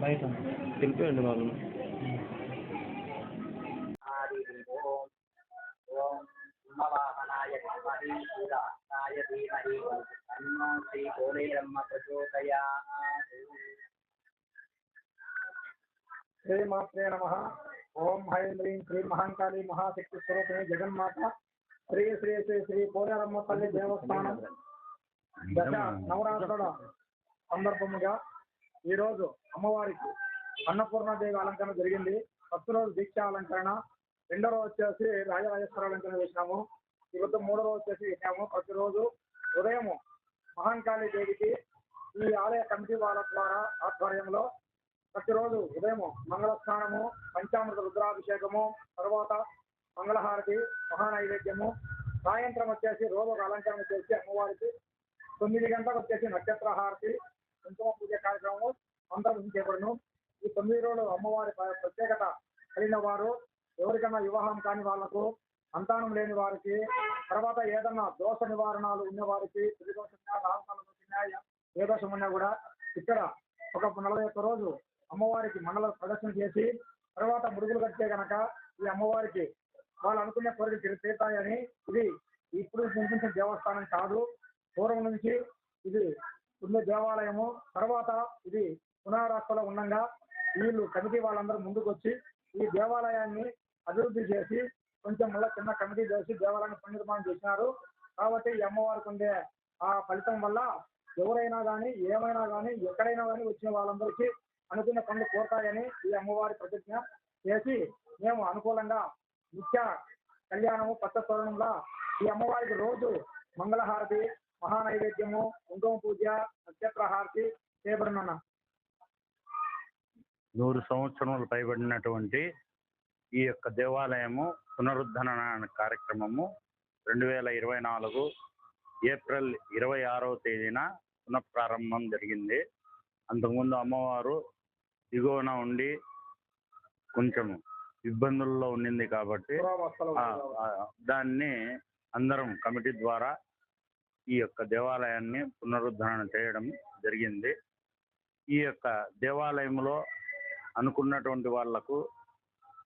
బయట తెలిపేయండి వాళ్ళు హరి ఓం ఓం మవాహనాయ విద్మహి పురాణాయ ధీమహి తన్నో శ్రీ కోలేరమ్మ ప్రచోదయాత్ శ్రీమాత్రే నమ ఓం హైం హ్రీం శ్రీ శ్రీ శ్రీ శ్రీ శ్రీ కోలారమ్మ తల్లి దేవస్థానం. దశ నవరాత్రుల సందర్భముగా ఈరోజు అమ్మవారికి అన్నపూర్ణాదేవి అలంకరణ జరిగింది. ఫస్ట్ రోజు దీక్ష అలంకరణ రెండో రోజు వచ్చేసి రాజరాజేశ్వర అలంకరణ చేసినాము. ఇప్పుడు మూడో రోజు వచ్చేసి చేసినాము. ప్రతిరోజు ఉదయం మహాంకాళి దేవికి ఈ ఆలయ కమిటీ వాళ్ళ ద్వారా ఆధ్వర్యంలో ప్రతిరోజు ఉదయం మంగళ స్నానము పంచామృత రుద్రాభిషేకము తర్వాత మంగళహారతి మహానైవేద్యము సాయంత్రం వచ్చేసి రోజు అలంకరణ చేసి అమ్మవారికి తొమ్మిది గంటలకు వచ్చేసి నక్షత్ర హారతి కుంకుమ పూజ కార్యక్రమం అంతర్గతం చేయబడును ఈ తొమ్మిది రోజులు అమ్మవారి ప్రత్యేకత కలిగిన వారు ఎవరికైనా వివాహం కాని వాళ్ళకు సంతానం లేని వారికి తర్వాత ఏదన్నా దోష నివారణలు ఉన్న వారికి త్రిదోషంగా రాహుకాలం వచ్చినా ఏ దోషం ఉన్నా కూడా ఇక్కడ ఒక నలభై ఒక్క రోజు అమ్మవారికి మండల ప్రదర్శన చేసి తర్వాత ముడుగులు కట్టే గనక ఈ అమ్మవారికి వాళ్ళు అనుకునే కోరికలు తీరు- తీరుతాయని ఇది ఇప్పుడు నిర్మించిన దేవస్థానం కాదు. పూర్వం నుంచి ఇది ఉండే దేవాలయము. తర్వాత ఇది పునరావస్థలో ఉండగా వీళ్ళు కమిటీ వాళ్ళందరూ ముందుకు వచ్చి ఈ దేవాలయాన్ని అభివృద్ధి చేసి కొంచెం మళ్ళీ చిన్న కమిటీ చేసి దేవాలయాన్ని పునర్నిర్మాణం చేసినారు. కాబట్టి ఈ అమ్మవారికి ఉండే ఆ ఫలితం వల్ల ఎవరైనా కానీ ఏమైనా కానీ ఎక్కడైనా కానీ వచ్చిన వాళ్ళందరికీ అనుకున్న పనులు కోరుతాయని ఈ అమ్మవారి ప్రతిజ్ఞ చేసి మేము అనుకూలంగా నిత్య కళ్యాణము పచ్చ తోరణంలో ఈ అమ్మవారికి రోజు మంగళహారతి మహానైవేద్యము కుంకుమ పూజ నక్షత్రహారతి చేయబడిన నూరు సంవత్సరములు పైబడినటువంటి ఈ యొక్క దేవాలయము పునరుద్ధరణ కార్యక్రమము రెండు వేల ఇరవై నాలుగు ఏప్రిల్ ఇరవై ఆరవ తేదీన పునఃప్రారంభం జరిగింది. అంతకుముందు అమ్మవారు దిగువన ఉండి కొంచెము ఇబ్బందుల్లో ఉండింది కాబట్టి దాన్ని అందరం కమిటీ ద్వారా ఈ యొక్క దేవాలయాన్ని పునరుద్ధరణ చేయడం జరిగింది. ఈ యొక్క దేవాలయంలో అనుకున్నటువంటి వాళ్ళకు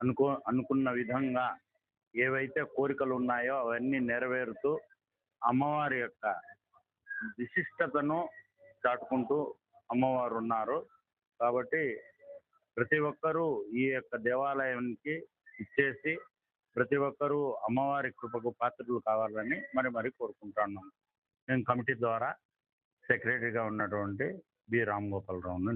అనుకో అనుకున్న విధంగా ఏవైతే కోరికలు ఉన్నాయో అవన్నీ నెరవేరుతూ అమ్మవారి యొక్క విశిష్టతను చాటుకుంటూ అమ్మవారు ఉన్నారు. కాబట్టి ప్రతి ఒక్కరూ ఈ యొక్క దేవాలయానికి ఇచ్చేసి ప్రతి ఒక్కరూ అమ్మవారి కృపకు పాత్రలు కావాలని మరి మరి కోరుకుంటున్నాం నేను కమిటీ ద్వారా సెక్రటరీగా ఉన్నటువంటి బి రామ్ గోపాలరావును